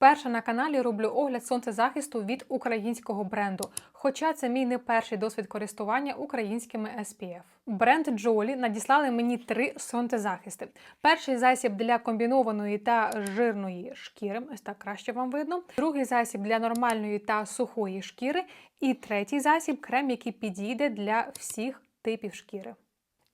Вперше на каналі роблю огляд сонцезахисту від українського бренду. Хоча це мій не перший досвід користування українськими SPF. Бренд Jolly надіслали мені три сонцезахисти. Перший засіб для комбінованої та жирної шкіри, ось так краще вам видно. Другий засіб для нормальної та сухої шкіри. І третій засіб крем, який підійде для всіх типів шкіри.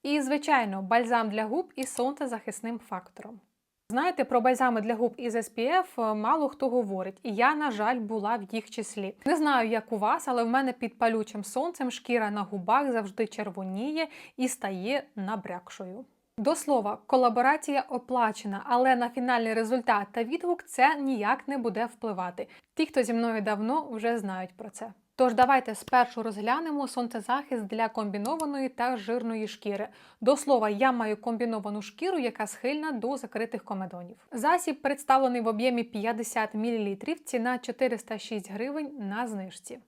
І, звичайно, бальзам для губ із сонцезахисним фактором. Знаєте, про бальзами для губ із SPF е, мало хто говорить, і я, на жаль, була в їх числі. Не знаю, як у вас, але в мене під палючим сонцем шкіра на губах завжди червоніє і стає набрякшою. До слова, колаборація оплачена, але на фінальний результат та відгук це ніяк не буде впливати. Ті, хто зі мною давно, вже знають про це. Тож давайте спершу розглянемо сонцезахист для комбінованої та жирної шкіри. До слова, я маю комбіновану шкіру, яка схильна до закритих комедонів. Засіб представлений в об'ємі 50 мл, ціна 406 гривень на знижці.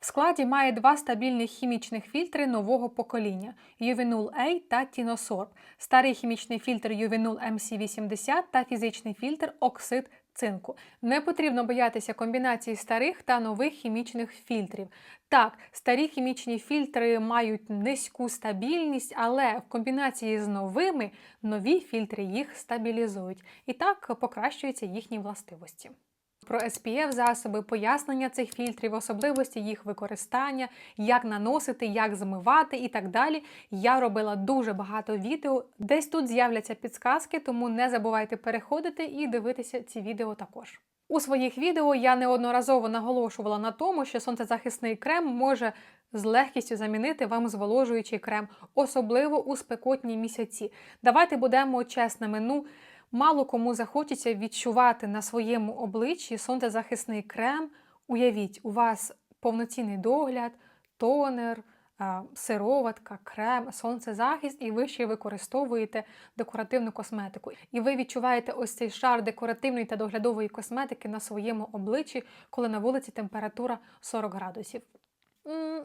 В складі має два стабільних хімічних фільтри нового покоління Ювінул A та Тіносорб, старий хімічний фільтр Ювінул MC80 та фізичний фільтр Оксид цинку. Не потрібно боятися комбінації старих та нових хімічних фільтрів. Так, старі хімічні фільтри мають низьку стабільність, але в комбінації з новими нові фільтри їх стабілізують і так покращуються їхні властивості. Про SPF засоби, пояснення цих фільтрів, особливості їх використання, як наносити, як змивати і так далі. Я робила дуже багато відео. Десь тут з'являться підсказки, тому не забувайте переходити і дивитися ці відео також. У своїх відео я неодноразово наголошувала на тому, що сонцезахисний крем може з легкістю замінити вам зволожуючий крем, особливо у спекотні місяці. Давайте будемо чесними. Ну, Мало кому захочеться відчувати на своєму обличчі сонцезахисний крем. Уявіть, у вас повноцінний догляд, тонер, сироватка, крем, сонцезахист, і ви ще використовуєте декоративну косметику. І ви відчуваєте ось цей шар декоративної та доглядової косметики на своєму обличчі, коли на вулиці температура 40 градусів.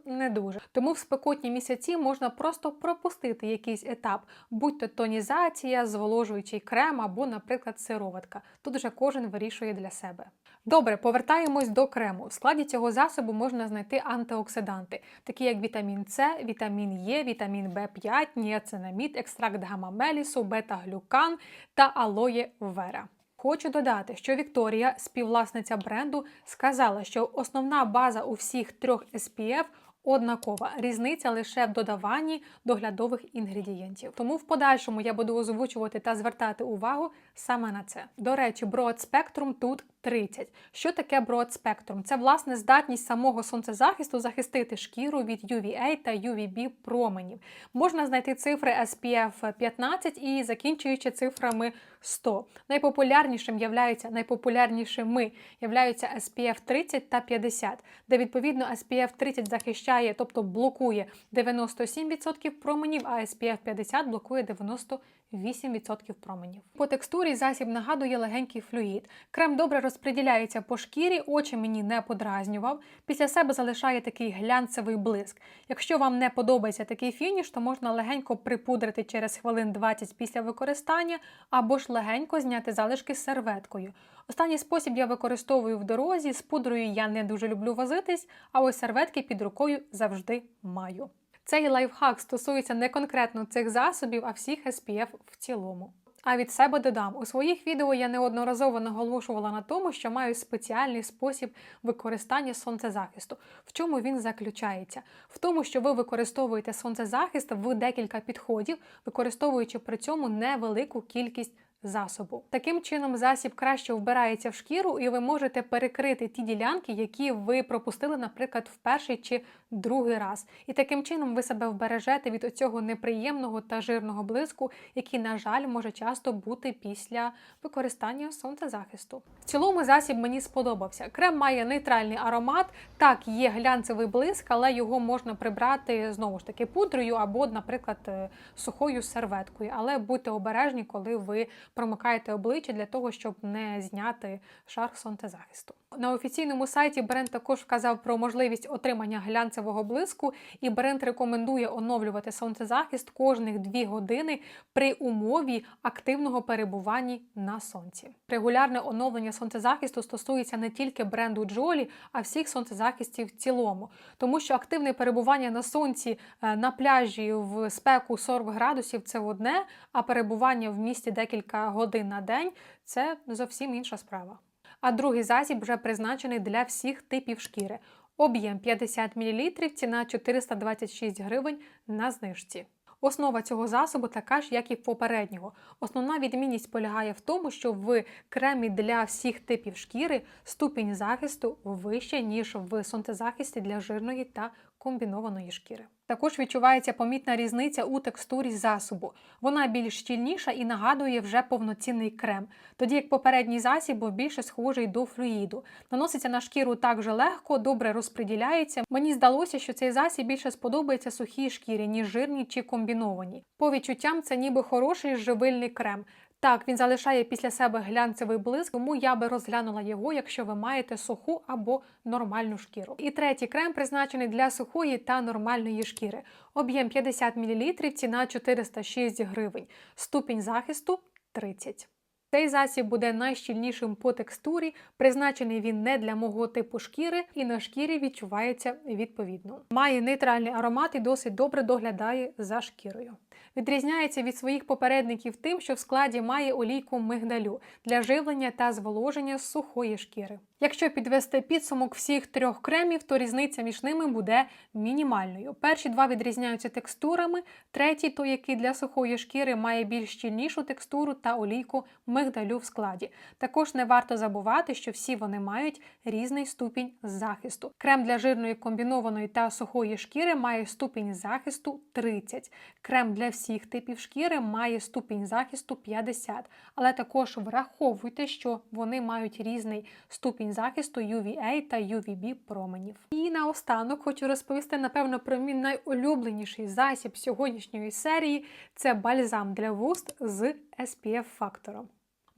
Не дуже. Тому в спекотні місяці можна просто пропустити якийсь етап, будь то тонізація, зволожуючий крем або, наприклад, сироватка. Тут вже кожен вирішує для себе. Добре, повертаємось до крему. В складі цього засобу можна знайти антиоксиданти, такі як вітамін С, вітамін Е, вітамін В5, ніацинамід, екстракт гамамелісу, бета-глюкан та алоє вера. Хочу додати, що Вікторія, співвласниця бренду, сказала, що основна база у всіх трьох SPF однакова. Різниця лише в додаванні доглядових інгредієнтів. Тому в подальшому я буду озвучувати та звертати увагу саме на це. До речі, Broad Spectrum тут 30. Що таке Broad Spectrum? Це власне здатність самого сонцезахисту захистити шкіру від UVA та UVB променів. Можна знайти цифри SPF 15 і закінчуючи цифрами 100. Найпопулярнішим являються найпопулярнішими являються SPF 30 та 50, де відповідно SPF 30 захищає, тобто блокує 97% променів, а SPF 50 блокує 90%. 8% променів. По текстурі засіб нагадує легенький флюїд. Крем добре розподіляється по шкірі, очі мені не подразнював. Після себе залишає такий глянцевий блиск. Якщо вам не подобається такий фініш, то можна легенько припудрити через хвилин 20 після використання, або ж легенько зняти залишки серветкою. Останній спосіб я використовую в дорозі, з пудрою я не дуже люблю возитись, а ось серветки під рукою завжди маю. Цей лайфхак стосується не конкретно цих засобів, а всіх SPF в цілому. А від себе додам, у своїх відео я неодноразово наголошувала на тому, що маю спеціальний спосіб використання сонцезахисту. В чому він заключається? В тому, що ви використовуєте сонцезахист в декілька підходів, використовуючи при цьому невелику кількість засобу. Таким чином, засіб краще вбирається в шкіру, і ви можете перекрити ті ділянки, які ви пропустили, наприклад, в перший чи другий раз. І таким чином ви себе вбережете від оцього неприємного та жирного блиску, який, на жаль, може часто бути після використання сонцезахисту. В цілому засіб мені сподобався. Крем має нейтральний аромат. Так, є глянцевий блиск, але його можна прибрати знову ж таки пудрою або, наприклад, е, сухою серветкою. Але будьте обережні, коли ви промикаєте обличчя для того, щоб не зняти шар сонцезахисту. На офіційному сайті бренд також вказав про можливість отримання глянцевого блиску, і бренд рекомендує оновлювати сонцезахист кожних 2 години при умові активного перебування на сонці. Регулярне оновлення сонцезахисту стосується не тільки бренду Джолі, а всіх сонцезахистів в цілому, тому що активне перебування на сонці е, на пляжі в спеку 40 градусів це одне, а перебування в місті декілька годин на день це зовсім інша справа. А другий засіб вже призначений для всіх типів шкіри. Об'єм 50 мл, ціна 426 гривень на знижці. Основа цього засобу така ж, як і попереднього. Основна відмінність полягає в тому, що в кремі для всіх типів шкіри ступінь захисту вище, ніж в сонцезахисті для жирної та комбінованої шкіри. Також відчувається помітна різниця у текстурі засобу. Вона більш щільніша і нагадує вже повноцінний крем, тоді як попередній засіб був більше схожий до флюїду. Наноситься на шкіру так же легко, добре розподіляється. Мені здалося, що цей засіб більше сподобається сухій шкірі, ніж жирній чи комбінованій. По відчуттям це ніби хороший живильний крем. Так, він залишає після себе глянцевий блиск, тому я би розглянула його, якщо ви маєте суху або нормальну шкіру. І третій крем призначений для сухої та нормальної шкіри. Об'єм 50 мл, ціна 406 гривень. Ступінь захисту 30. Цей засіб буде найщільнішим по текстурі, призначений він не для мого типу шкіри, і на шкірі відчувається відповідно. Має нейтральний аромат і досить добре доглядає за шкірою. Відрізняється від своїх попередників тим, що в складі має олійку мигдалю для живлення та зволоження сухої шкіри. Якщо підвести підсумок всіх трьох кремів, то різниця між ними буде мінімальною. Перші два відрізняються текстурами, третій, той, який для сухої шкіри має більш щільнішу текстуру та олійку мигдалю в складі. Також не варто забувати, що всі вони мають різний ступінь захисту. Крем для жирної комбінованої та сухої шкіри має ступінь захисту 30. Крем для всіх типів шкіри має ступінь захисту 50. Але також враховуйте, що вони мають різний ступінь захисту UVA та UVB променів. І наостанок хочу розповісти, напевно, про мій найулюбленіший засіб сьогоднішньої серії це бальзам для вуст з SPF фактором.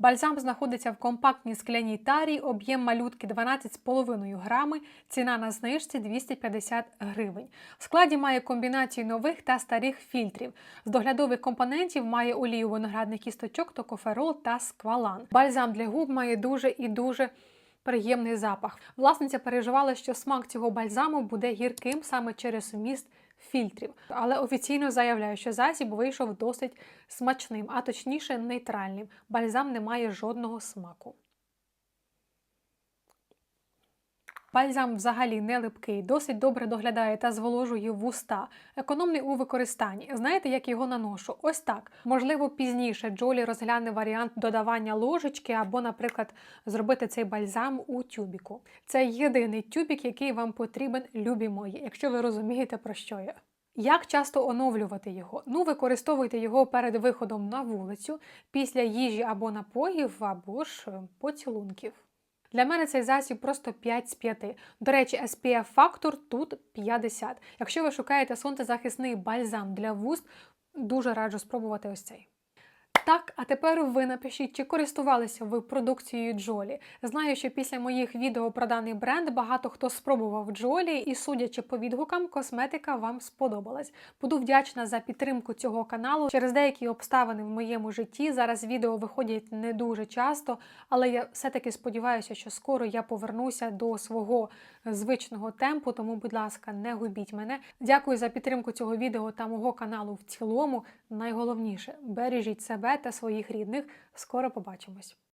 Бальзам знаходиться в компактній скляній тарі, об'єм малютки 12,5 грами, ціна на знижці 250 гривень. В складі має комбінацію нових та старих фільтрів. З доглядових компонентів має олію виноградних кісточок, токоферол та сквалан. Бальзам для губ має дуже і дуже приємний запах. Власниця переживала, що смак цього бальзаму буде гірким саме через вміст фільтрів, але офіційно заявляю, що засіб вийшов досить смачним, а точніше нейтральним. Бальзам не має жодного смаку. Бальзам взагалі не липкий, досить добре доглядає та зволожує вуста, економний у використанні. Знаєте, як його наношу? Ось так. Можливо, пізніше Джолі розгляне варіант додавання ложечки або, наприклад, зробити цей бальзам у тюбіку. Це єдиний тюбік, який вам потрібен, любі мої, якщо ви розумієте, про що я. Як часто оновлювати його? Ну, використовуйте його перед виходом на вулицю, після їжі або напоїв, або ж е, поцілунків. Для мене цей засіб просто 5 з 5. До речі, SPF фактор тут 50. Якщо ви шукаєте сонцезахисний бальзам для вуст, дуже раджу спробувати ось цей. Так, а тепер ви напишіть, чи користувалися ви продукцією Джолі. Знаю, що після моїх відео про даний бренд багато хто спробував Джолі, і судячи по відгукам, косметика вам сподобалась. Буду вдячна за підтримку цього каналу. Через деякі обставини в моєму житті зараз відео виходять не дуже часто, але я все-таки сподіваюся, що скоро я повернуся до свого звичного темпу. Тому, будь ласка, не губіть мене. Дякую за підтримку цього відео та мого каналу в цілому. Найголовніше бережіть себе та своїх рідних. Скоро побачимось!